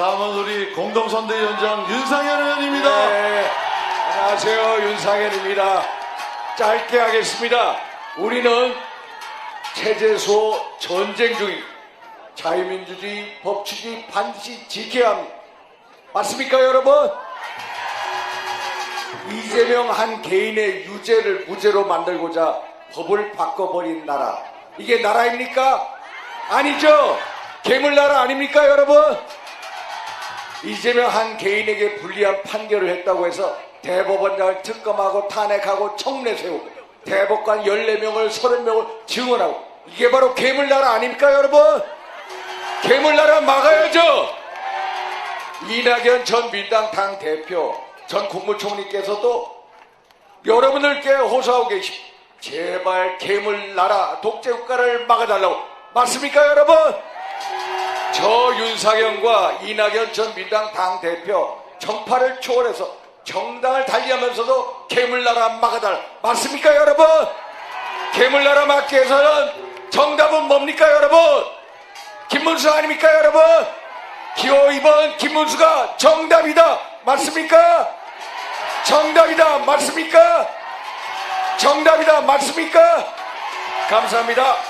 다음은 우리 공동선대위원장 윤상현 의원입니다. 네, 안녕하세요 윤상현입니다. 짧게 하겠습니다. 우리는 체제소 전쟁 중입니다. 자유민주주의 법치주의 반드시 지켜야 합니다. 맞습니까 여러분? 이재명 한 개인의 유죄를 무죄로 만들고자 법을 바꿔버린 나라. 이게 나라입니까? 아니죠. 괴물나라 아닙니까 여러분? 이재명 한 개인에게 불리한 판결을 했다고 해서 대법원장을 특검하고 탄핵하고 청문회 세우고 대법관 14명을 30명을 증언하고 이게 바로 괴물나라 아닙니까 여러분? 괴물나라 막아야죠. 이낙연 전 민당 당 대표 전 국무총리께서도 여러분들께 호소하고 계십니다. 제발 괴물나라 독재국가를 막아달라고 맞습니까 여러분? 저 윤상현과 이낙연 전 민당 당 대표 정파를 초월해서 정당을 달리하면서도 괴물나라 막아달 맞습니까 여러분? 괴물나라 막기 위해서는 정답은 뭡니까 여러분? 김문수 아닙니까 여러분? 기호 2번 김문수가 정답이다 맞습니까? 정답이다 맞습니까? 정답이다 맞습니까? 감사합니다.